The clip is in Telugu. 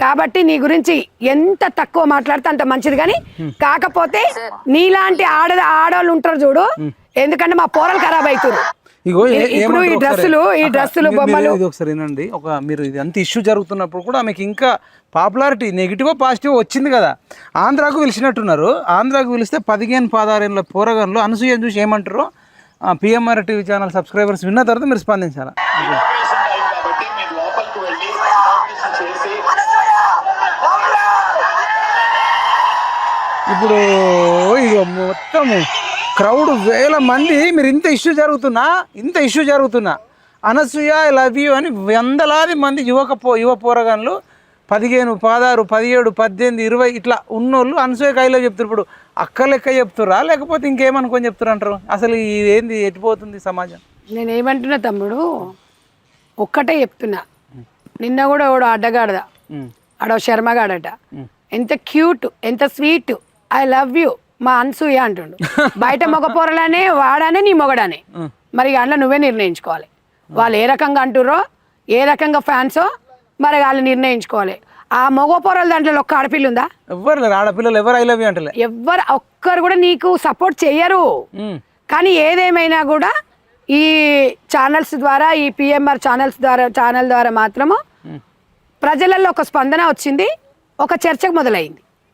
కాబట్టి నీ గురించి ఎంత తక్కువ మాట్లాడితే అంత మంచిది కానీ కాకపోతే నీలాంటి ఆడ ఆడవాళ్ళు ఉంటారు చూడు. ఎందుకంటే మా పోరలు ఖరాబ్ అవుతారు ఇగో ఏ- ఇప్పుడు ఈ? డ్రెస్సులు, ఈ డ్రెస్సులు, బొమ్మలు. ఇది ఒకసారి వినండి. ఒక మీరు ఇది అంత ఇష్యూ జరుగుతున్నప్పుడు కూడా ఆమెకి ఇంకా పాపులారిటీ నెగిటివ్ పాజిటివ్ వచ్చింది కదా. ఆంధ్రాకు పిలిచినట్టున్నారు. ఆంధ్రాకు పిలిస్తే పదిహేను పదహారేళ్ళ పోరగన్లు అనసూయని చూసి ఏమంటారు? పిఎంఆర్ టీవీ ఛానల్ సబ్స్క్రైబర్స్ విన్న తర్వాత మీరు స్పందించాలి ఇన్ఫర్మేషన్ అయింది కాబట్టి మీరు లోపలికి వెళ్ళి ఇన్వెస్టిగేషన్ చేసి ఇప్పుడు ఇక మొత్తం క్రౌడ్ వేల మంది మీరు ఇంత ఇష్యూ జరుగుతున్నా ఇంత ఇష్యూ జరుగుతున్నా. అనసూయ లవ్ యూ అని వందలాది మంది యువక పో యువ పోరగాన్లు పదిహేను పదహారు పదిహేడు పద్దెనిమిది ఇరవై ఇట్లా ఉన్నోళ్ళు అనసూయ కైలో చెప్తారు ఇప్పుడు అక్క లెక్క చెప్తురా లేకపోతే ఇంకేమనుకొని చెప్తారు అంటారు అసలు ఇది ఏంది ఎట్టిపోతుంది సమాజం? నేను ఏమంటున్నా తమ్ముడు ఒక్కటే చెప్తున్నా. నిన్న కూడా అడ్డగాడదా. ఉమ్, ఆడో శర్మగాడట. ఎంత క్యూట్ ఎంత స్వీట్. ఐ లవ్ యూ మా అన్సూయ అంటుండు. బయట మగ పొరలనే వాడానే నీ మొగడానే. మరి అందులో నువ్వే నిర్ణయించుకోవాలి. వాళ్ళు ఏ రకంగా అంటుర్రో ఏ రకంగా ఫ్యాన్సో మరి వాళ్ళు నిర్ణయించుకోవాలి. ఆ మగ పొరల దాంట్లో ఒక్క ఆడపిల్ల ఉందా? ఎవ్వరు లేరు. ఆడపిల్లలు ఎవరు ఐ లవ్ యూ అంటలే. ఎవ్వరు ఒక్కరు కూడా నీకు సపోర్ట్ చెయ్యరు. కానీ ఏదేమైనా కూడా ఈ ఛానల్స్ ద్వారా ఈ పిఎంఆర్ ఛానల్స్ ద్వారా ఛానల్ ద్వారా మాత్రము ప్రజలలో ఒక స్పందన వచ్చింది ఒక చర్చకు మొదలైంది.